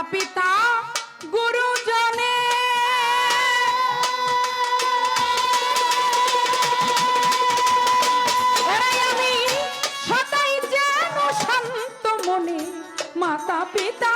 মাতা পিতা গুরুজনে। আমি সদাই যেন শান্ত মনে মাতা পিতা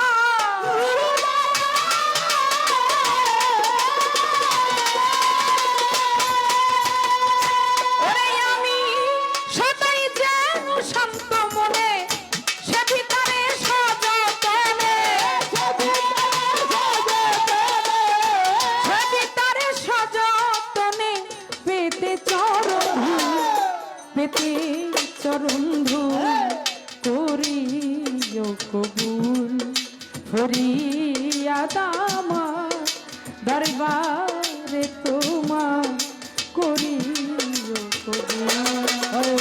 চরণ ধুল করি কবুল ফরিয়াদামা দরবারে তোমার করি কবুল। আরে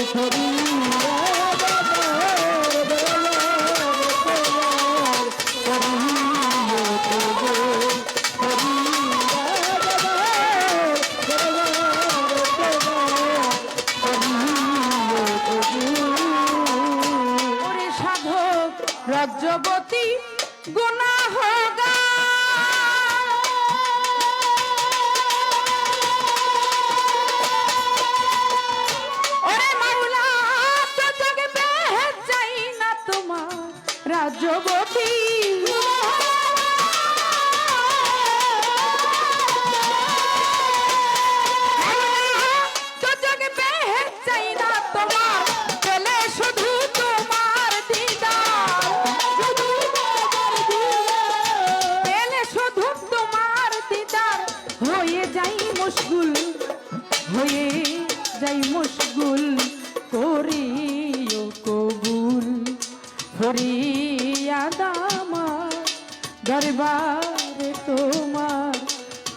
দরবারে তোমার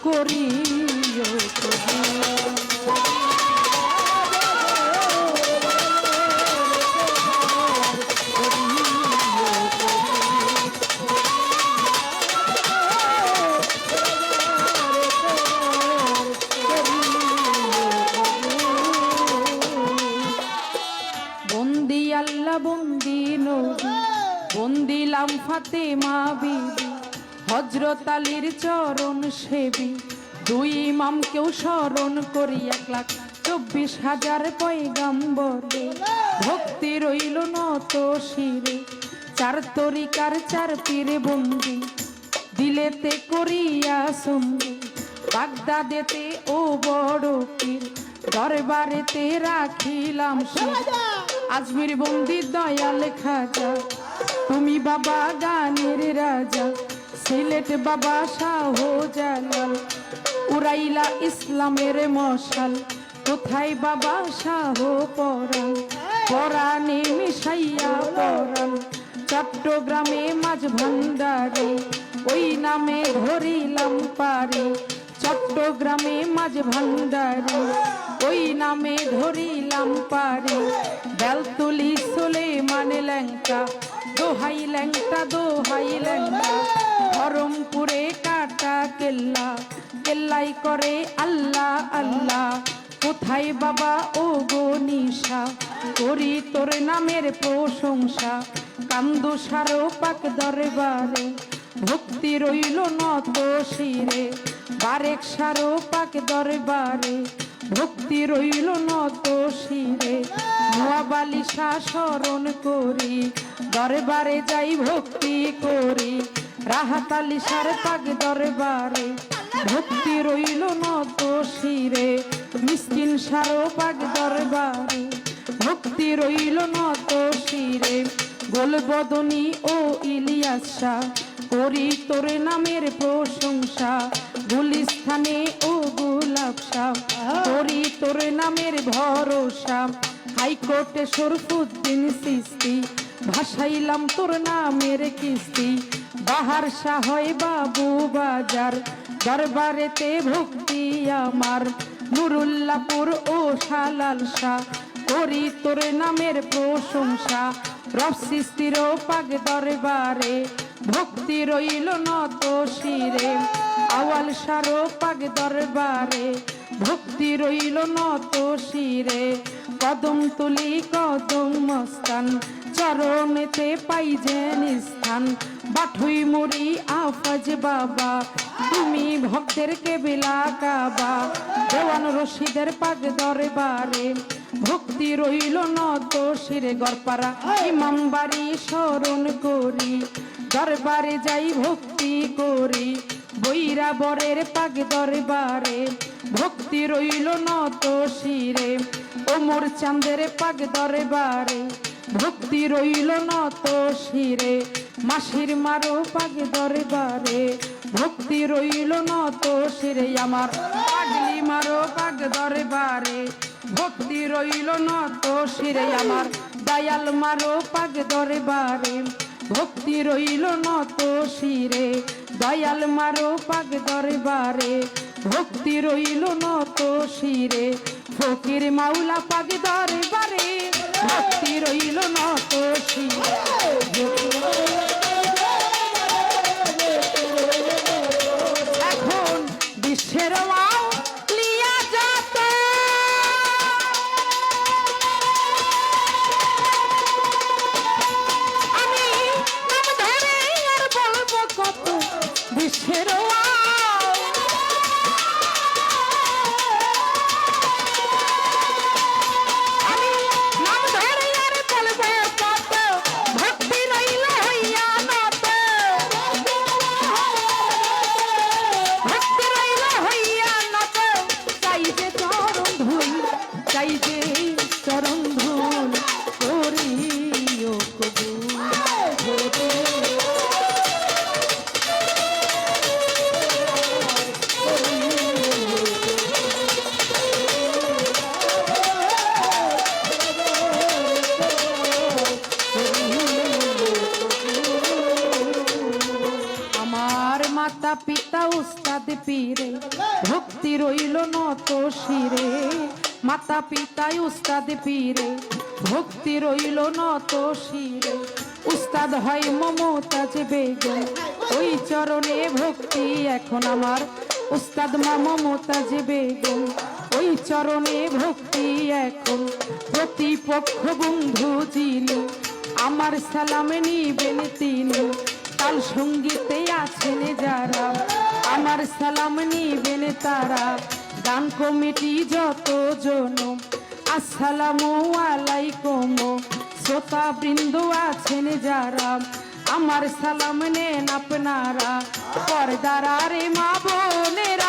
করিও বন্দি আল্লাহ বন্দি নবী বন্দিলাম ফাতেমা বিবি হজরত আলীর চরণ সেবী। দুই ইমামকেও স্মরণ করি এক লাখ চব্বিশ হাজার পয়গাম্বরে। ভক্তি রইল নত শিরে, চার তরিকার চার পীরে বন্দি দিলেতে করিয়া সঙ্গী, বাগদাদেতে ও বড় পীর। দরবারেতে রাখিলাম আজমির বন্দি দয়াল খাজা, তুমি বাবা গানের রাজা। সিলেট বাবা শাহ জালাল উড়াইলা ইসলামের মশাল। কোথায় বাবা শাহ পরাণ পরাণে মিশাইয়া পরাণ চট্টগ্রামে মাঝ ভান্ডারে, ওই নামে ধরিলাম পারে। চট্টগ্রামে মাঝ ভান্ডারে, ওই নামে ধরিলাম পারে। বেলতুলি সোলে মানে ল্যাংটা দোহাই ল্যাংটা দোহাই ল্যাংটা। ধরমপুরে কাটা কেল্লা, কেল্লাই করে আল্লাহ আল্লাহ। কোথায় বাবা ও গো নিশা? করি তোর নামের প্রশংসা। কান্দু সারো পাক দরবারে। ভক্তি রইল নত শিরে। বারেক সারো পাক দরবারে। ভক্তি রইল নত শিরে নোয়াবালিশা স্মরণ করি, দরবারে যাই ভক্তি করি রাহাতালিশার পাক দরবারে। ভক্তি রইল নত শিরে মিসকিন সারো পাগ দরবারে। ভক্তি রইল নত শিরে গোলবদনী ও ইলিয়াসা, করি তোর নামের প্রশংসা গুলিস্থানে ও গোলাপ শাহ করি তোর নামের ভরসা। হাইকোর্টে শরফুদ্দিন সিস্তি। ভাসাইলাম তোর নামের কিস্তি। বাহার হয় বাবু বাজার। দরবারেতে ভক্তি আমার। নুরুল্লাপুর ও শালাল শাহ। করি তোর নামের প্রশংসা। রব সৃষ্টির পাক দরবারে। ভক্তি রইল নত শিরে, আওয়াল সারো পাক দরবারে। ভক্তি রইল নত শিরে, কদম তুলি, কদম মস্তান। চরণেতে পাই যেন স্থান। বাঠুই মুড়ি, আফাজ বাবা, তুমি ভক্তের কেবিলা কাবা। দেওয়ান রশিদের পাক দরবারে। ভক্তি রইল নত শিরে গড়পাড়া। ইমাম বাড়ি স্মরণ করি, দরবারে যাই ভক্তি করি। বৈরা বরের পাক দরবারে ভক্তি রইল নত শিরে। ওমর চাঁদের পাক দরবারে ভক্তি রইল নত শিরে। মাসির মারো পাক দরবারে ভক্তি রইল নত শিরে আমার। মারো পাক দরবারে, ভক্তি রইল নত শিরে আমার। দয়াল মারো পাগ দরবারে, ভক্তি রইল নত শিরে। দয়াল মারো পাগ দরবারে, ভক্তি রইল নত শিরে। ফকির মাওলা পাগ দরবারে, ভক্তি রইল নত শিরে। এখন বিশ্বের মাও উস্তাদ পীরে, ভক্তি রইল নত শিরে। মাতা পিতা উস্তাদ পীরে, ভক্তি রইল নত শিরে। উস্তাদ হয় মমতাজ বেগম, ওই চরণে ভক্তি এখন আমার। উস্তাদ মা মমতাজ বেগম, ওই চরণে ভক্তি এখন। প্রতিপক্ষ বন্ধু যিনি, আমার সালাম নিবেন তিনি। তাল সঙ্গীতে আছেন যারা, আমার সালাম নিবেন তারা। গান কমিটি যত জন আসসালামু আলাইকুম। শ্রোতা বৃন্দ আছেন যারা, আমার সালাম নেন আপনারা। পর্দারা রে মা বোনেরা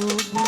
Oh.